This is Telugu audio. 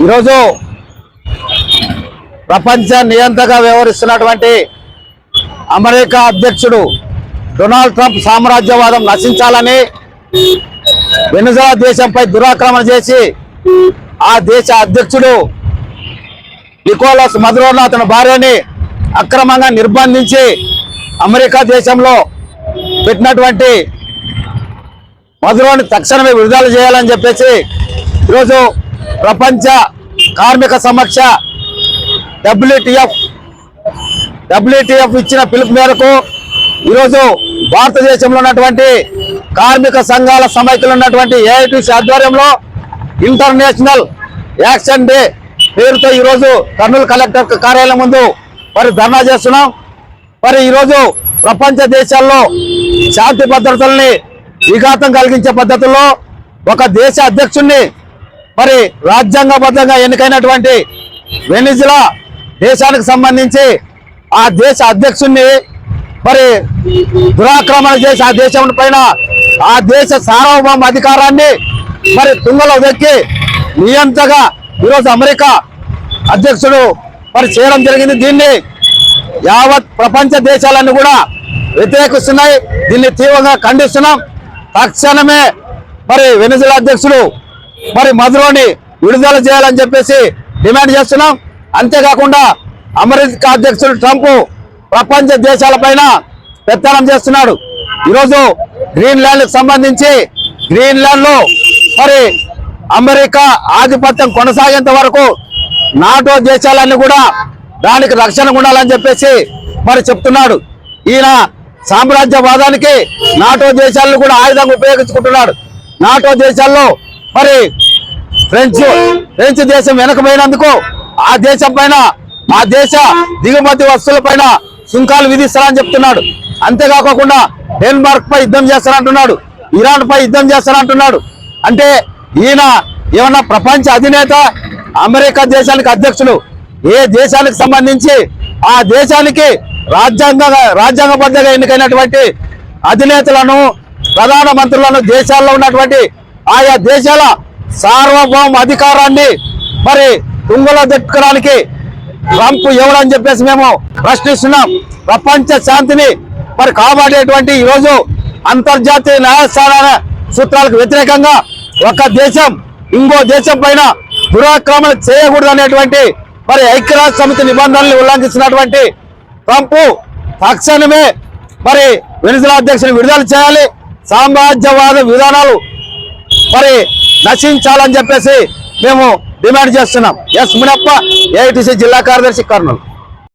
ఈరోజు ప్రపంచ నియంత్రగా వ్యవహరిస్తున్నటువంటి అమెరికా అధ్యక్షుడు డొనాల్డ్ ట్రంప్ సామ్రాజ్యవాదం నశించాలని వెనుజలా దేశంపై దురాక్రమణ చేసి ఆ దేశ అధ్యక్షుడు నికోలస్ మధురోను అతని భార్యని అక్రమంగా నిర్బంధించి అమెరికా దేశంలో పెట్టినటువంటి మధురోని తక్షణమే విడుదల చేయాలని చెప్పేసి ఈరోజు ప్రపంచ కార్మిక సమక్ష డబ్ల్యూటిఎఫ్ డబ్ల్యూటిఎఫ్ ఇచ్చిన పిలుపు మేరకు ఈరోజు భారతదేశంలో ఉన్నటువంటి కార్మిక సంఘాల సమైక్యలు ఉన్నటువంటి ఏఐటీసీ ఆధ్వర్యంలో ఇంటర్నేషనల్ యాక్షన్ డే పేరుతో ఈరోజు కర్నూలు కలెక్టర్ కార్యాలయం ముందు మరి ధర్నా చేస్తున్నాం. మరి ఈరోజు ప్రపంచ దేశాల్లో శాంతి భద్రతల్ని విఘాతం కలిగించే పద్ధతుల్లో ఒక దేశ అధ్యక్షుడిని మరి రాజ్యాంగబద్ధంగా ఎన్నికైనటువంటి వెనిజులా దేశానికి సంబంధించి ఆ దేశ అధ్యక్షుడిని మరి దురాక్రమణ చేసి ఆ దేశం పైన ఆ దేశ సార్వభౌమ అధికారాన్ని మరి తుంగలో వెక్కి నియంత్రగా ఈరోజు అమెరికా అధ్యక్షుడు మరి చేయడం జరిగింది. దీన్ని యావత్ ప్రపంచ దేశాలన్నీ కూడా వ్యతిరేకిస్తున్నాయి. దీన్ని తీవ్రంగా ఖండిస్తున్నాం. తక్షణమే మరి వెనుజులా అధ్యక్షుడు మరి మధురోని విడుదల చేయాలని చెప్పేసి డిమాండ్ చేస్తున్నాం. అంతేకాకుండా అమెరికా అధ్యక్షుడు ట్రంప్ ప్రపంచ దేశాలపైన పెత్తనం చేస్తున్నాడు. ఈరోజు గ్రీన్ ల్యాండ్ సంబంధించి గ్రీన్ ల్యాండ్లో మరి అమెరికా ఆధిపత్యం కొనసాగేంత వరకు నాటో దేశాలన్నీ కూడా దానికి రక్షణ ఉండాలని చెప్పేసి మరి చెప్తున్నాడు. ఈయన సామ్రాజ్యవాదానికి నాటో దేశాలను కూడా ఆయుధంగా ఉపయోగించుకుంటున్నాడు. నాటో దేశాల్లో మరి ఫ్రెంచ్ ఫ్రెంచ్ దేశం వెనకమైనందుకు ఆ దేశం పైన ఆ దేశ దిగుమతి వస్తువుల పైన సుంకాలు విధిస్తారని చెప్తున్నాడు. అంతేకాకుండా డెన్మార్క్ పై యుద్ధం చేస్తారంటున్నాడు. ఇరాన్ పై యుద్ధం చేస్తారంటున్నాడు. అంటే ఈయన ఏమన్నా ప్రపంచ అధినేత అమెరికా దేశానికి అధ్యక్షులు ఏ దేశానికి సంబంధించి ఆ దేశానికి రాజ్యాంగ రాజ్యాంగబద్ధంగా ఎన్నికైనటువంటి అధినేతలను ప్రధాన మంత్రులను దేశాల్లో ఉన్నటువంటి ఆయా దేశాల సార్వభౌమ అధికారాన్ని మరి తుంగలో దక్కడానికి ట్రంప్ ఎవడని చెప్పేసి మేము ప్రశ్నిస్తున్నాం. ప్రపంచ శాంతిని మరి కాపాడేటువంటి ఈరోజు అంతర్జాతీయ న్యాయస్థానాల సూత్రాలకు వ్యతిరేకంగా ఒక దేశం ఇంకో దేశం పైన దురాక్రమణ చేయకూడదు అనేటువంటి మరి ఐక్యరాజ్య సమితి నిబంధనలు ఉల్లంఘించినటువంటి ట్రంప్ తక్షణమే మరి వెనిజులా అధ్యక్షుని విడుదల చేయాలి. సామ్రాజ్యవాద విధానాలు మరి నశించాలని చెప్పేసి మేము డిమాండ్ చేస్తున్నాం. ఎస్ మునప్ప ఏఐటిసి జిల్లా కార్యదర్శి కర్నూలు.